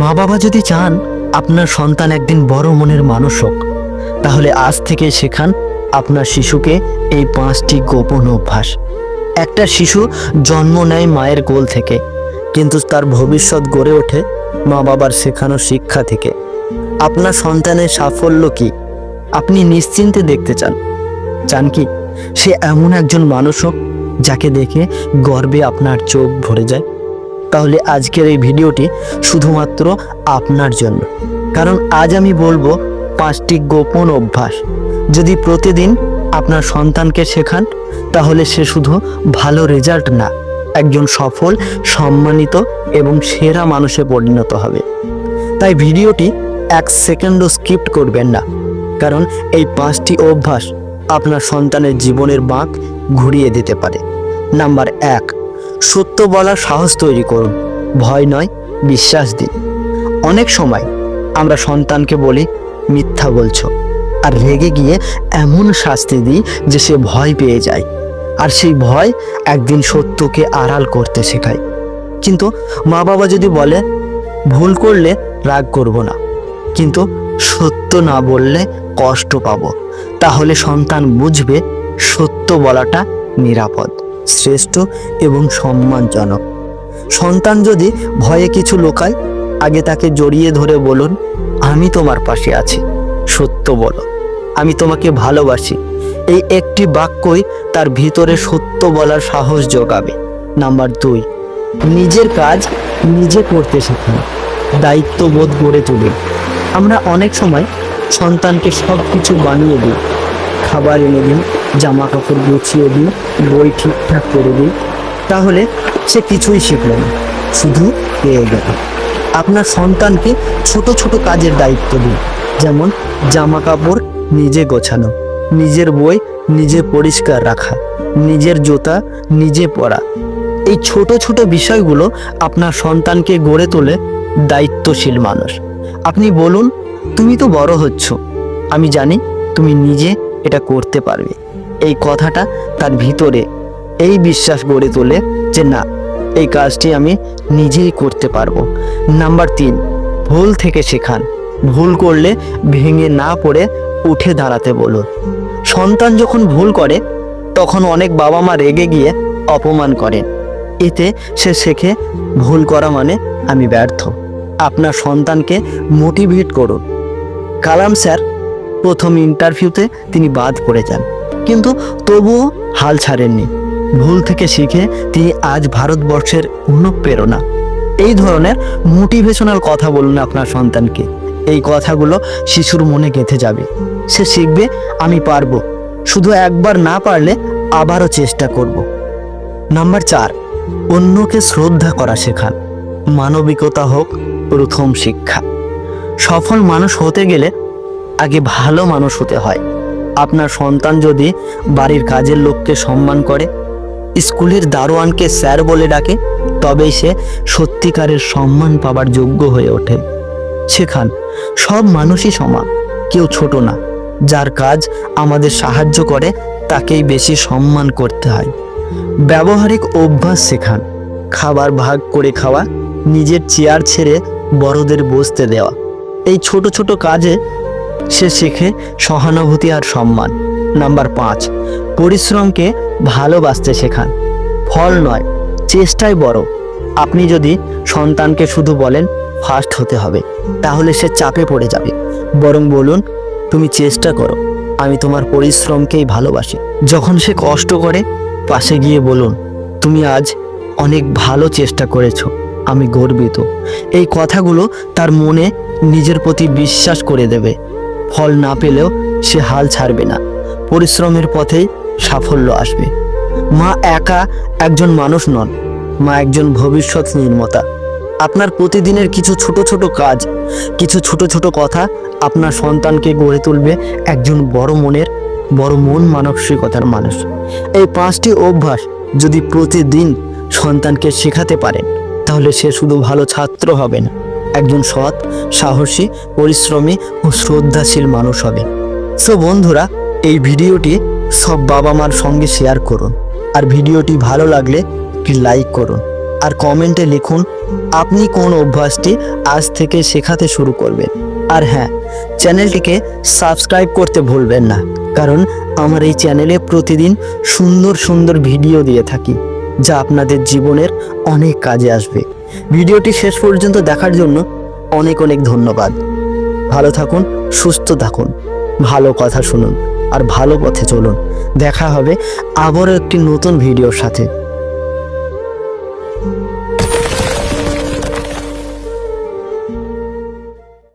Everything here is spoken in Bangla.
মা বাবা যদি চান, আপনার সন্তান একদিন বড় মনের মানুষ হোক, তাহলে আজ থেকে শেখান আপনার শিশুকে এই পাঁচটি গোপন অভ্যাস। একটা শিশু জন্ম নেয় মায়ের কোল থেকে, কিন্তু তার ভবিষ্যৎ গড়ে ওঠে মা বাবার শেখানো শিক্ষা থেকে। আপনার সন্তানের সাফল্য কি? আপনি নিশ্চিন্তে দেখতে চান। চান কি? সে এমন একজন মানুষ হোক, যাকে দেখে গর্বে আপনার চোখ ভরে যায়। তাহলে আজকের এই ভিডিওটি শুধুমাত্র আপনার জন্য। কারণ আজ আমি বলব পাঁচটি গোপন অভ্যাস। যদি প্রতিদিন আপনার সন্তানকে শেখান, তাহলে সে শুধু ভালো রেজাল্ট না, একজন সফল, সম্মানিত এবং সেরা মানুষে পরিণত হবে। তাই ভিডিওটি এক সেকেন্ডও স্কিপ্ট করবেন না, কারণ এই পাঁচটি অভ্যাস আপনার সন্তানের জীবনের বাঁক ঘুরিয়ে দিতে পারে। নাম্বার এক সত্য বলার সাহস তৈরি করুন। ভয় নয়, বিশ্বাস দিন। অনেক সময় আমরা সন্তানকে বলি, মিথ্যা বলছো। আর রেগে গিয়ে এমন শাস্তি দিই যে সে ভয় পেয়ে যায়। আর সেই ভয় একদিন সত্যকে আড়াল করতে শেখায়। কিন্তু মা বাবা যদি বলে, ভুল করলে রাগ করব না। কিন্তু সত্য না বললে কষ্ট পাবো। তাহলে সন্তান বুঝবে সত্য বলাটা নিরাপদ। শ্রেষ্ঠ এবং সম্মানজনক। সন্তান যদি ভয়ে কিছু লোকায়, আগে তাকে জড়িয়ে ধরে বলুন, আমি তোমার পাশে আছি। সত্য বলো, আমি তোমাকে ভালোবাসি। এই একটি বাক্যই তার ভিতরে সত্য বলার সাহস যোগাবে নাম্বার দুই, নিজের কাজ নিজে করতে শেখান। দায়িত্ববোধ গড়ে তুলুন। আমরা অনেক সময় সন্তানকে সব কিছু বানিয়ে দিই। খাবার এনে দিই জামা কাপড় গুছিয়ে দিই, বই ঠিকঠাক করে দিই। তাহলে সে কিছুই শিখল না, শুধু পেয়ে গেল। আপনার সন্তানকে ছোট ছোট কাজের দায়িত্ব দিন যেমন জামা কাপড় নিজে গোছানো, নিজের বই নিজে পরিষ্কার রাখা, নিজের জুতা নিজে পরা। এই ছোট ছোট বিষয়গুলো আপনার সন্তানকে গড়ে তোলে দায়িত্বশীল মানুষ। আপনি বলুন, তুমি তো বড় হচ্ছ। আমি জানি তুমি নিজে এটা করতে পারবে। এই কথাটা তার ভিতরে এই বিশ্বাস গড়ে তোলে যে না, এই কাজটি আমি নিজেই করতে পারব। নাম্বার তিন, ভুল থেকে শেখান। ভুল করলে ভেঙে না পড়ে উঠে দাঁড়াতে বলুন। সন্তান যখন ভুল করে, তখন অনেক বাবা মা রেগে গিয়ে অপমান করেন। এতে সে শেখে, ভুল করা মানে আমি ব্যর্থ। আপনার সন্তানকে মোটিভেট করুন। কালাম স্যার প্রথম ইন্টারভিউতে তিনি বাদ পড়ে যান। কিন্তু তবুও হাল ছাড়েননি। ভুল থেকে শিখে তিনি আজ ভারতবর্ষের অনুপ্রেরণা। এই ধরনের মোটিভেশনাল কথা বলুন আপনার সন্তানকে। এই কথাগুলো শিশুর মনে গেঁথে যাবে। সে শিখবে, আমি পারব। শুধু একবার না পারলে আবারও চেষ্টা করব। নাম্বার চার, অন্যকে শ্রদ্ধা করা শেখান। মানবিকতা হোক প্রথম শিক্ষা। সফল মানুষ হতে গেলে আগে ভালো মানুষ হতে হয়। আপনার সন্তান যদি বাড়ির কাজের লোককে সম্মান করে, স্কুলের দারোয়ানকে স্যার বলে ডাকে, তবেই সে সত্যিকারের সম্মান পাবার যোগ্য হয়ে ওঠে। শেখান, সব মানুষই সমান, কেউ ছোট না। যার কাজ আমাদের সাহায্য করে, তাকেই বেশি সম্মান করতে হয়। ব্যবহারিক অভ্যাস শেখান, খাবার ভাগ করে খাওয়া, নিজের চেয়ার ছেড়ে বড়দের বসতে দেওয়া। এই ছোট ছোট কাজে সে শেখে সহানুভূতি আর সম্মান। নাম্বার পাঁচ, পরিশ্রমকে ভালোবাসতে শেখান। ফল নয়, চেষ্টাই বড়। আপনি যদি সন্তানকে শুধু বলেন ফার্স্ট হতে হবে তাহলে সে চাপে পড়ে যাবে। বরং বলুন, তুমি চেষ্টা করো, আমি তোমার পরিশ্রমকেই ভালোবাসি। যখন সে কষ্ট করে, পাশে গিয়ে বলুন, তুমি আজ অনেক ভালো চেষ্টা করেছ, আমি গর্বিত। এই কথাগুলো তার মনে নিজের প্রতি বিশ্বাস করে দেবে। ফল না পেলেও সে হাল ছাড়বে না। পরিশ্রমের পথেই সাফল্য আসবে। মা একা একজন মানুষ নন, মা একজন ভবিষ্যৎ নির্মাতা। আপনার প্রতিদিনের কিছু ছোট ছোট কাজ, কিছু ছোট ছোট কথা আপনার সন্তানকে গড়ে তুলবে একজন বড় মনের, বড় মন মানসিকতার মানুষ। এই পাঁচটি অভ্যাস যদি প্রতিদিন সন্তানকে শেখাতে পারেন, তাহলে সে শুধু ভালো ছাত্র হবে না। একজন সৎ, সাহসী, পরিশ্রমী ও শ্রদ্ধাশীল মানুষ হবে। সো বন্ধুরা, এই ভিডিওটি সব বাবা মার সঙ্গে শেয়ার করুন। আর ভিডিওটি ভালো লাগলে একটি লাইক করুন। আর কমেন্টে লিখুন, আপনি কোন অভ্যাসটি আজ থেকে শেখাতে শুরু করবেন? আর হ্যাঁ চ্যানেলটিকে সাবস্ক্রাইব করতে ভুলবেন না। কারণ আমার এই চ্যানেলে প্রতিদিন সুন্দর সুন্দর ভিডিও দিয়ে থাকি, যা আপনাদের জীবনের অনেক কাজে আসবে। ভিডিওটি শেষ পর্যন্ত দেখার জন্য অনেক অনেক ধন্যবাদ। ভালো থাকুন, সুস্থ থাকুন, ভালো কথা শুনুন আর ভালো পথে চলুন। দেখা হবে আবারও একটি নতুন ভিডিওর সাথে।